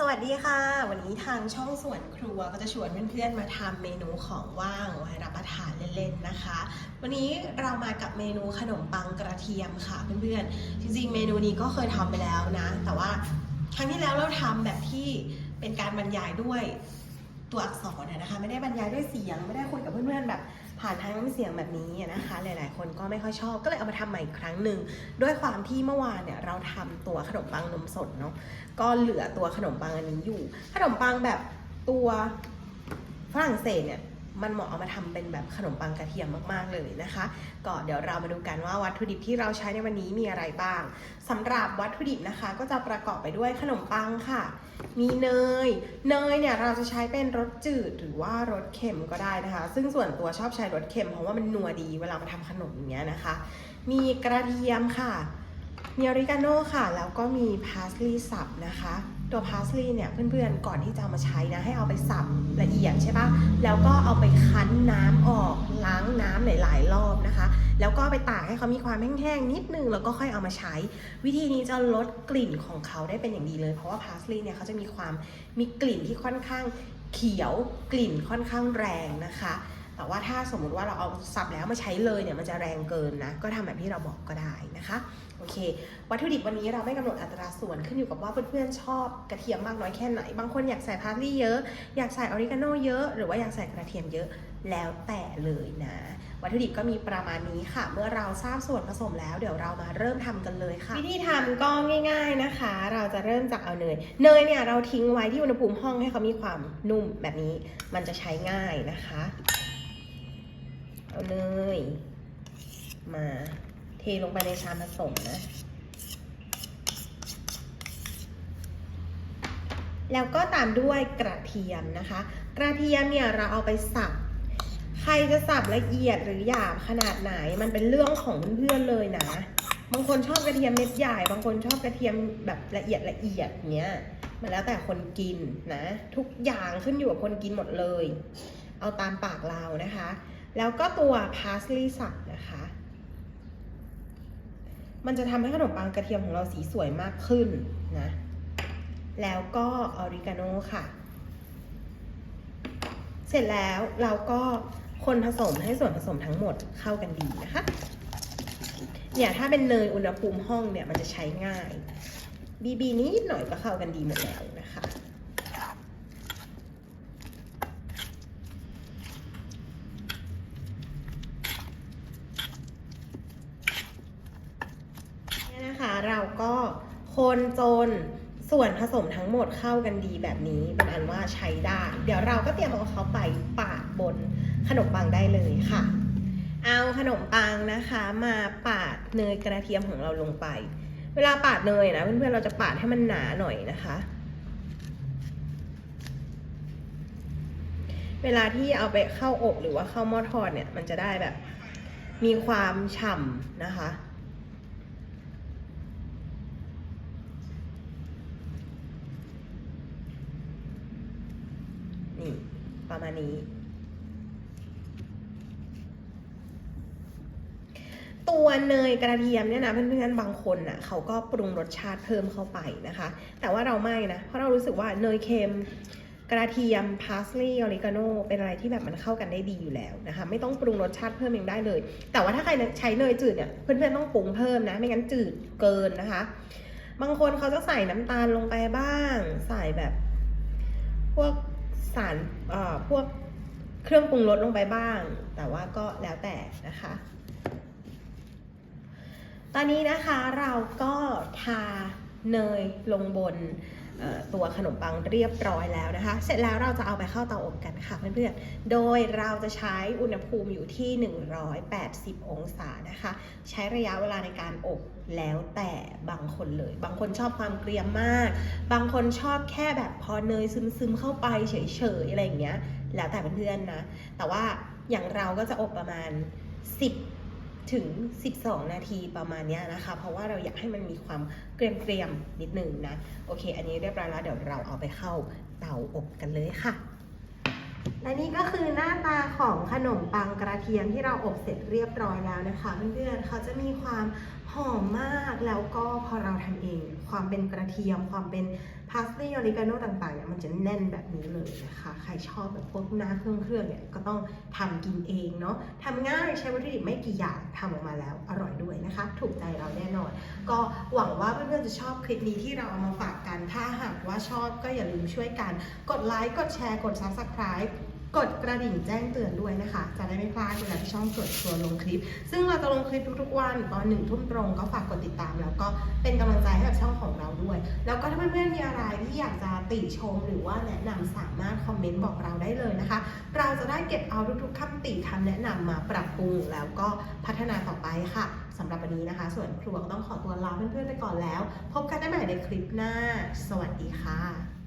สวัสดีค่ะ วันนี้ทางช่องสวนครัวก็จะชวนเพื่อนๆมาทำเมนูของว่างไว้รับประทานเล่นๆนะคะ วันนี้เรามากับเมนูขนมปังกระเทียมค่ะเพื่อนๆจริงๆ เมนูนี้ก็เคยทำไปแล้วนะ แต่ว่าครั้งที่แล้วเราทำแบบที่เป็นการบรรยายด้วยตัวอักษรอะนะคะ ไม่ได้บรรยายด้วยเสียง ไม่ได้คุยกับเพื่อนๆแบบ ผ่านทางน้ำเสียงแบบนี้นะคะ หลาย ๆ คนก็ไม่ค่อยชอบก็เลยเอามาทำใหม่อีกครั้งหนึ่งด้วยความที่เมื่อวานเนี่ยเราทำตัวขนมปังนมสดเนาะก็เหลือตัวขนมปังอันนี้อยู่ ขนมปังแบบตัวฝรั่งเศสเนี่ย มันเหมาะเอามาทำเป็นแบบขนมปังกระเทียมมากๆเลยนะคะ ก็เดี๋ยวเรามาดูกันว่าวัตถุดิบที่เราใช้ในวันนี้มีอะไรบ้างสำหรับวัตถุดิบนะคะ ก็จะประกอบไปด้วยขนมปังค่ะ มีเนย เนยเนี่ยเราจะใช้เป็นรสจืดหรือว่ารสเค็มก็ได้นะคะ ซึ่งส่วนตัวชอบใช้รสเค็มเพราะว่ามันนัวดีเวลามาทำขนมอย่างเงี้ยนะคะ มีกระเทียมค่ะมีออริกาโน่ค่ะ แล้วก็มีพาสลีย์สับนะคะ ตัวพาสลีย์เนี่ยเพื่อนๆก่อนที่จะเอามาใช้นะให้เอาไปสับละเอียดใช่ปะแล้วก็เอาไปคั้นน้ำออกล้างน้ำหลายๆรอบนะคะ แล้วก็ไปตากให้เขามีความแห้งๆนิดนึงแล้วก็ค่อยเอามาใช้ วิธีนี้จะลดกลิ่นของเขาได้เป็นอย่างดีเลย เพราะว่าพาสลีย์เนี่ยเขาจะมีความมีกลิ่นที่ค่อนข้างเขียวกลิ่นค่อนข้างแรงนะคะ แต่ว่าถ้าสมมุติว่าเราเอาสับแล้วมาใช้เลยเนี่ยมันจะแรงเกินนะก็ทำแบบที่เราบอกก็ได้นะคะโอเค วัตถุดิบวันนี้เราไม่กำหนดอัตราส่วนขึ้นอยู่กับว่าเพื่อนๆชอบกระเทียมมากน้อยแค่ไหน บางคนอยากใส่พาร์สลีย์เยอะ อยากใส่ออริกาโนเยอะ หรือว่าอยากใส่กระเทียมเยอะแล้วแต่เลยนะ วัตถุดิบก็มีประมาณนี้ค่ะ เมื่อเราทราบส่วนผสมแล้ว เดี๋ยวเรามาเริ่มทำกันเลยค่ะ วิธีทำก็ง่าย ๆนะคะ เราจะเริ่มจากเอาเนย เนยเนี่ยเราทิ้งไว้ที่อุณหภูมิห้องให้เขามีความนุ่มแบบนี้ มันจะใช้ง่ายนะคะ เอาเนยมาเทลงไปในชามผสมนะ แล้วก็ตามด้วยกระเทียมนะคะ กระเทียมเนี่ยเราเอาไปสับ ใครจะสับละเอียดหรือหยาบขนาดไหน มันเป็นเรื่องของเพื่อนๆเลยนะ บางคนชอบกระเทียมเม็ดใหญ่ บางคนชอบกระเทียมแบบละเอียดละเอียดเนี้ย มันแล้วแต่คนกินนะ ทุกอย่างขึ้นอยู่กับคนกินหมดเลย เอาตามปากเรานะคะ แล้วก็ตัวพาสลีย์สับนะคะ มันจะทำให้ขนมปังกระเทียมของเราสีสวยมากขึ้นนะ แล้วก็ออริกาโนค่ะ เสร็จแล้วเราก็คนผสมให้ส่วนผสมทั้งหมดเข้ากันดีนะคะ เนี่ยถ้าเป็นเนยอุณหภูมิห้องเนี่ยมันจะใช้ง่าย บีบีนิดหน่อยก็เข้ากันดีหมดแล้วนะคะ เราก็คนจนส่วนผสมทั้งหมดเข้ากันดีแบบนี้เป็นอันว่าใช้ได้ เดี๋ยวเราก็เตรียมเอาเขาไปปาดบนขนมปังได้เลยค่ะ เอาขนมปังนะคะ มาปาดเนยกระเทียมของเราลงไป เวลาปาดเนยนะเพื่อนๆเราจะปาดให้มันหนาหน่อยนะคะ เวลาที่เอาไปเข้าอบหรือว่าเข้าหม้อทอดเนี่ยมันจะได้แบบ มีความฉ่ำนะคะ นี่ ประมาณนี้ ตัวเนยกระเทียมเนี่ยนะเพื่อนๆบางคนน่ะเขาก็ปรุงรสชาติเพิ่มเข้าไปนะคะ แต่ว่าเราไม่นะเพราะเรารู้สึกว่าเนยเค็มกระเทียมพาสลีย์ออริกาโนเป็นอะไรที่แบบมันเข้ากันได้ดีอยู่แล้วนะคะ ไม่ต้องปรุงรสชาติเพิ่มเองได้เลย แต่ว่าถ้าใครใช้เนยจืดเนี่ยเพื่อนๆต้องปรุงเพิ่มนะ ไม่งั้นจืดเกินนะคะ บางคนเขาจะใส่น้ำตาลลงไปบ้าง ใส่แบบ พวก สารพวกเครื่องปรุงรสลงไปบ้าง แต่ว่าก็แล้วแต่นะคะ ตอนนี้นะคะเราก็ทาเนยลงบน ตัวขนมปังเรียบร้อยแล้วนะคะ เสร็จแล้วเราจะเอาไปเข้าเตาอบกันค่ะเพื่อนๆ โดยเราจะใช้อุณหภูมิอยู่ที่ 180 องศานะคะ ใช้ระยะเวลาในการอบแล้วแต่บางคนเลย บางคนชอบความเกรียมมาก บางคนชอบแค่แบบพอเนยซึมๆเข้าไปเฉยๆอะไรอย่างเงี้ย แล้วแต่เพื่อนๆนะ แต่ว่าอย่างเราก็จะอบประมาณ 10 ถึง 12 นาทีประมาณนี้นะคะ เพราะว่าเราอยากให้มันมีความเกรียมๆนิดนึงนะ โอเค อันนี้เรียบร้อยแล้วเดี๋ยวเราเอาไปเข้าเตาอบกันเลยค่ะ และนี่ก็คือหน้าตาของขนมปังกระเทียมที่เราอบเสร็จเรียบร้อยแล้วนะคะเพื่อนๆเขาจะมีความหอมมากแล้วก็พอเราทำเอง ความเป็นกระเทียมความเป็น พาสลีย์ออริกาโนต่างๆเนี่ยมันจะแน่นแบบนี้เลยนะคะ ใครชอบแบบพวกหน้าเครื่องเครื่องๆเนี่ยก็ต้องทำกินเองเนาะทำง่ายใช้วัตถุดิบไม่กี่อย่างทำออกมาแล้วอร่อยด้วยนะคะ ถูกใจเราแน่นอน ก็หวังว่าเพื่อนๆจะชอบคลิปนี้ที่เราเอามาฝากกัน ถ้าหากว่าชอบก็อย่าลืมช่วยกัน กดไลค์กดแชร์กด subscribe กดกระดิ่งแจ้งเตือนด้วยนะคะ จะได้ไม่พลาดเวลาที่ช่องเกิดตัวลงคลิป ซึ่งเราจะลงคลิปทุกๆวันตอนหนึ่งทุ่มตรงก็ฝากกดติดตาม แล้วก็เป็นกำลังใจให้กับช่องของเราด้วย แล้วก็ถ้าเพื่อนๆมีอะไรที่อยากจะติชมหรือว่าแนะนำสามารถคอมเมนต์บอกเราได้เลยนะคะ เราจะได้เก็บเอาทุกๆคำติคำแนะนำมาปรับปรุงแล้วก็พัฒนาต่อไปค่ะสำหรับวันนี้นะคะ ส่วนครัวก็ต้องขอตัวลาเพื่อนๆไปก่อนแล้ว พบกันได้ใหม่ในคลิปหน้า สวัสดีค่ะ